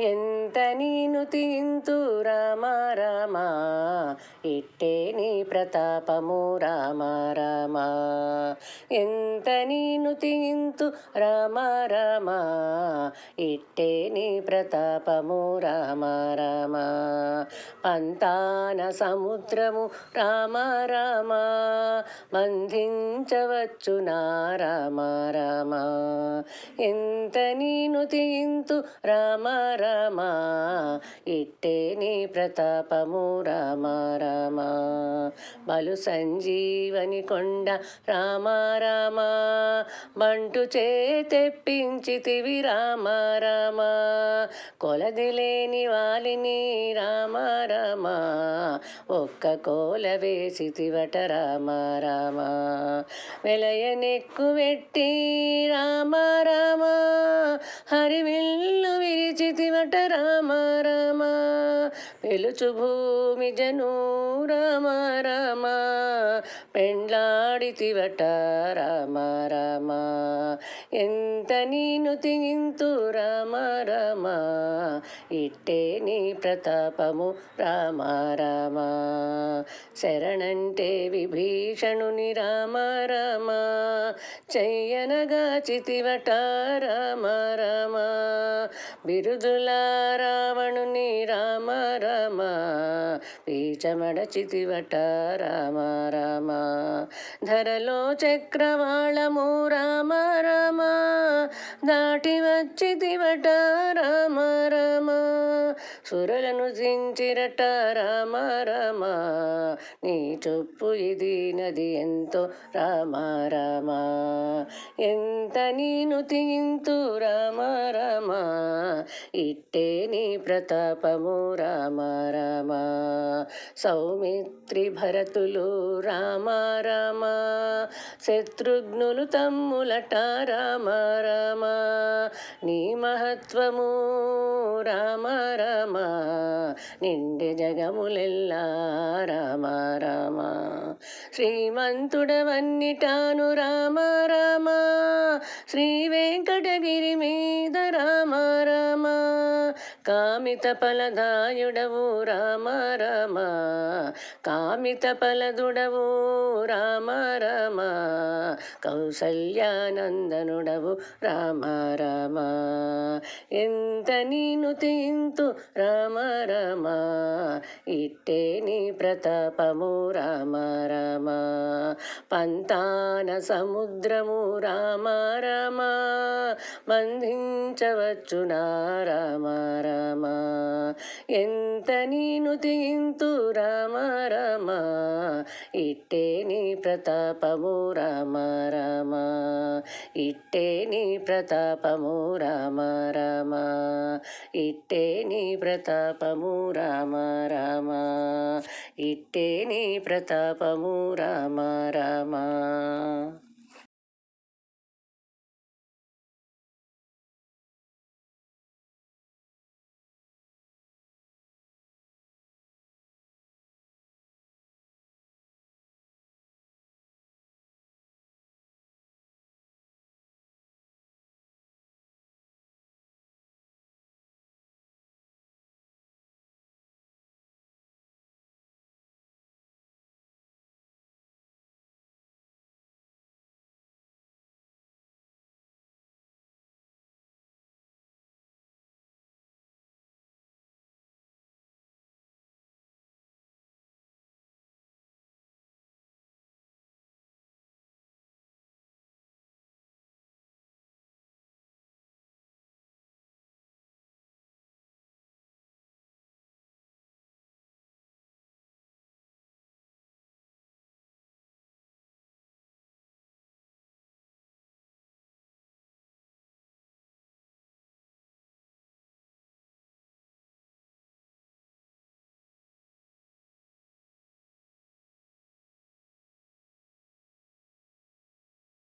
ఎంత నీను తింతు రామ రామ? ఇట్టే నీ ప్రతాపము రామ రామ. ఎంత నీను తింతు రామ రామ? ఇట్టే నీ ప్రతాపము రామ రామ. పంతాన సముద్రము రామ రామ. బంధించవచ్చు నా రామ రామ. ఎంత నీను తింతు రామ రామ ఇట్టే నీ ప్రతాపము రామ రామ. బలు సంజీవని కొండ రామ రామ. బంటు చే తెప్పించితివి రామ రామ. కొలదిలేని వాలిని రామ రామ. ఒక్క కోల వేసితివట రామ రామ. వెలయనెక్కు పెట్టి రామ రామ. హరివిల్లు విరిచితివ రామ రామ పిలుచు భూమి జను రమ రామ పెండ్లాడితివట రమ రమ. ఎంత నీను తింతు రమ రమ ఇట్టే నీ ప్రతాపము రామ రామ. శరణంటే విభీషణుని రామ రామ చెయ్యనగా చితివట రామ రామ. బిరుదుల రావణుని రామ రామ పీచమడ చితివట రామ రామ. ధరలో చక్రవాళము రామ రామ. దాటి వచ్చితివట రామ రామ. సురలను జించిరట రామ రామ. నీ చొప్పు ఇది నది ఎంతో రామ రామ. ఎంత నీను తింతు రామ రామ. ఇట్టే నీ ప్రతాపము రామ రామ. సౌమిత్రి భరతులు రామ రామ. శత్రుఘ్నులు తమ్ములట రామ రామ. నీ మహత్వము రామ రామ నిండి జగములెల్లా రామ రామ. శ్రీమంతుడవన్నిటాను రామ రామ. శ్రీ వెంకటగిరి మీద కామిత ఫలదాయుడవు రామ రామ. కామిత ఫలదుడవు రామ రామ. కౌసల్యానందనుడవు రామ రామ. ఎంత నీను తింతు రామ రామ. ఇట్టే నీ ప్రతాపము రామ రామ. పంతాన సముద్రము రామ రామ. బంధించవచ్చు నా రామ రామ ఎంత నీను తింతు రామ రామ? ఇట్టే నీ ప్రతాపము రామ రామ? ఇట్టే నీ ప్రతాపము రామ రామ? ఇట్టే నీ ప్రతాపము రామ రామ? ఇట్టే నీ ప్రతాపము రామ రామ?